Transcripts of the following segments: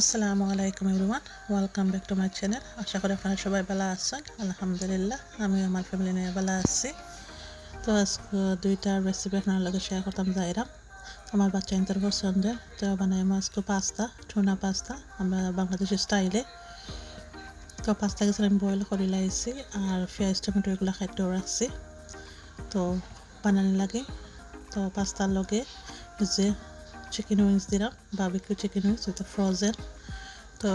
আসসালামু আলাইকুম everyone, welcome back to my channel. আশা করি আপনারা সবাই ভালো আছেন। আলহামদুলিল্লাহ আমি আমার ফ্যামিলি নিয়ে ভালো আছি। তো আজকে দুইটা রেসিপি আপনার লগে শেয়ার করতাম যাইরাম আমার বাচ্চা ইন্তর পছন্দের। তো বানাই আজকে পাস্তা টুনা পাস্তা আমরা বাংলাদেশের স্টাইলে তো পাস্তা গেছে আমি বয়েল করে লাইছি আর পেঁয়াজ, টমেটো এগুলো খাইতেও রাখছি। তো বানানি লাগে। তো পাস্তার লগে যে চিকেন উইংস দিলাম বাবিকিউ চিকেন উইংস এটা ফ্রোজেন তো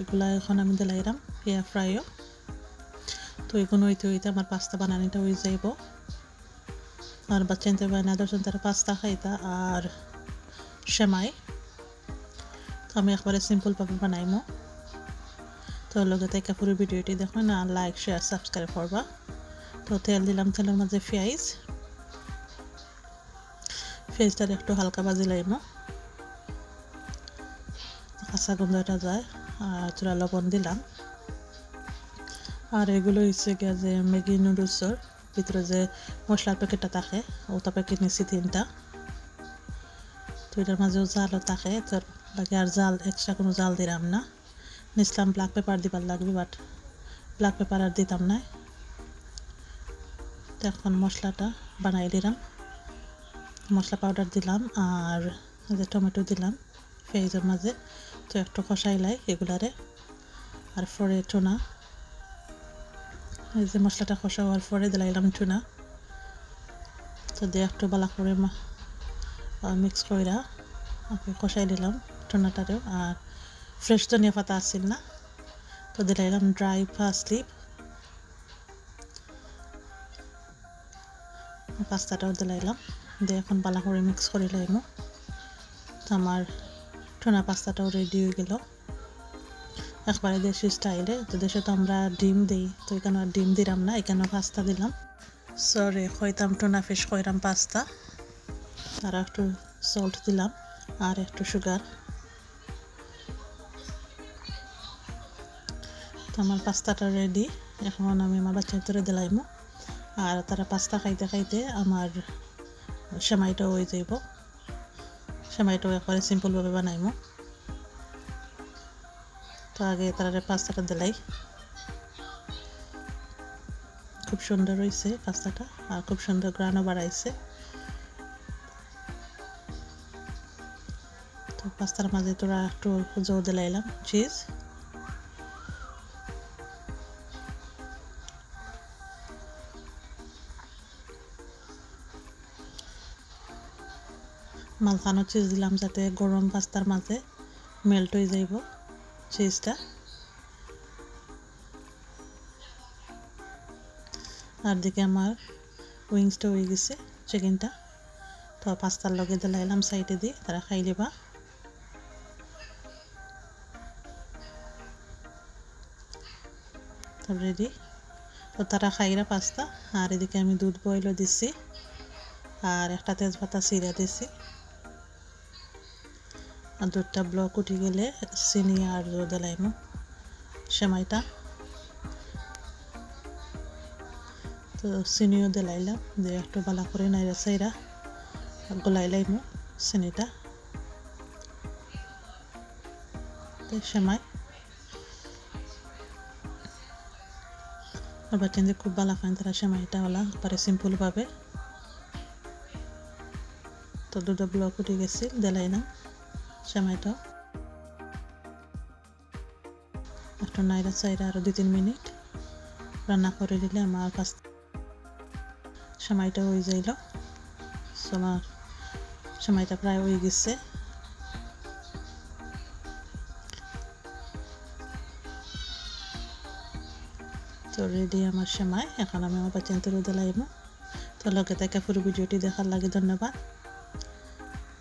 এগুলা এখন আমি দিলাইলাম এয়ার ফ্রাইও তো এগুলো হইতে হইতে আমার পাস্তা বানানিটা হয়ে যাইব। আর বাচ্চা নিতে বানা দর্শন তারা পাস্তা খাইতা আর সেমাই। তো আমি একবারে সিম্পলভাবে বানাইমো। তো লগে তাইকা পুরো ভিডিওটি দেখো না লাইক শেয়ার সাবস্ক্রাইব করবা। তো তেল দিলাম, তেলের মাঝে পেঁয়াজ। পেঁয়াজটা একটু হালকা বাজি লাইমো। কাঁচা গন্ধটা যায়, আর চূড়া লবণ দিলাম। আর এগুলো হচ্ছে গিয়ে যে ম্যাগি নুডলসের ভিতরে যে মশলার প্যাকেটটা থাকে, ওটা প্যাকেট নিচ্ছি তিনটা। তো এটার মাঝেও জালও থাকে তোর লাগে আর জাল এক্সট্রা কোনো জাল দিলাম না। নিসলাম ব্ল্যাক পেপার দিবার লাগবে বাট ব্ল্যাক পেপার আর দিতাম না। তো এখন মশলাটা বানাই দিলাম। মশলা পাউডার দিলাম, আর যে টমেটো দিলাম, পেঁয়াজের মাঝে। তো একটু কষাইলাই এগুলারে। আর পরে চুনা। এই যে মশলাটা কষা হওয়ার পরে দিলাইলাম চুনা। তো দিয়ে একটু বালা করে মিক্স কইরা কষাই দিলাম টুনাটারেও আর ফ্রেশ ধনিয়া পাতা আসছিল না? তো দিলাইলাম ড্রাই পাসলি পাস্তাটাও দিলাইলাম দিয়ে এখন বালা করে মিক্স করে লাইমো। তো আমার টোনা পাস্তাটাও রেডি হয়ে গেল। একবারে দেশি স্টাইলে তো দেশে তো আমরা ডিম দিই, তো এখানে ডিম দিলাম না, এখানেও পাস্তা দিলাম। সরি খইতাম টোনা ফিশ খইরাম পাস্তা আর একটু সল্ট দিলাম, আর একটু সুগার তো আমার পাস্তাটা রেডি এখন আমি আমার বাচ্চার ভিতরে দিলাইমো আর তারা পাস্তা খাইতে খাইতে আমার সেমাইটাও হয়ে যাইব। সেমাইটাও একবারে সিম্পলভাবে বানাইমো তো আগে তারা পাস্তাটা দিলাই। খুব সুন্দর হয়েছে পাস্তাটা আর খুব সুন্দর গ্রানও বাড়াইছে তো পাস্তার মাঝে তোরা একটু জল দিলাইলাম চিজ মালখানো চিজ দিলাম যাতে গরম পাস্তার মাঝে মেল্ট হয়ে যাইব চিজটা আর দিকে আমার উইংসটা হয়ে গেছে চিকেনটা তো পাস্তার লগে দিলাইলাম সাইডে দিয়ে, তারা খাই দিবা। রেডি তো তারা খাইরা পাস্তা। আর এদিকে আমি দুধ বয়েলও দিছি। আর একটা তেজপাতা চিরা দিছি। আর দুধটা ব্লক উঠে গেলে চিনি আর দিলাইমো সেমাইটা তো চিনিও দিলাইলাম, দিয়ে একটু বালা করে নাইরা চাইরা গলাইলাইমো চিনিটা সেমাই আর বাচ্চাদের খুব ভালো খান তারা সেমাইটা হলা পারে সিম্পলভাবে তো দুটো ব্লক উঠে গেছে, দিলাইলাম। সেমাইটা একটু নাইরা চাইরা আরও দুই তিন মিনিট রান্না করে দিলে আমার পাস সেমাইটা হয়ে যাইল। আমার সেমাইটা প্রায় হয়ে গেছে। তো রেডি আমার সেমাই এখন আমি আমার বাচ্চা রোদে লাগব তো লগে থেকে পুরো ভিডিওটি দেখার লাগে ধন্যবাদ।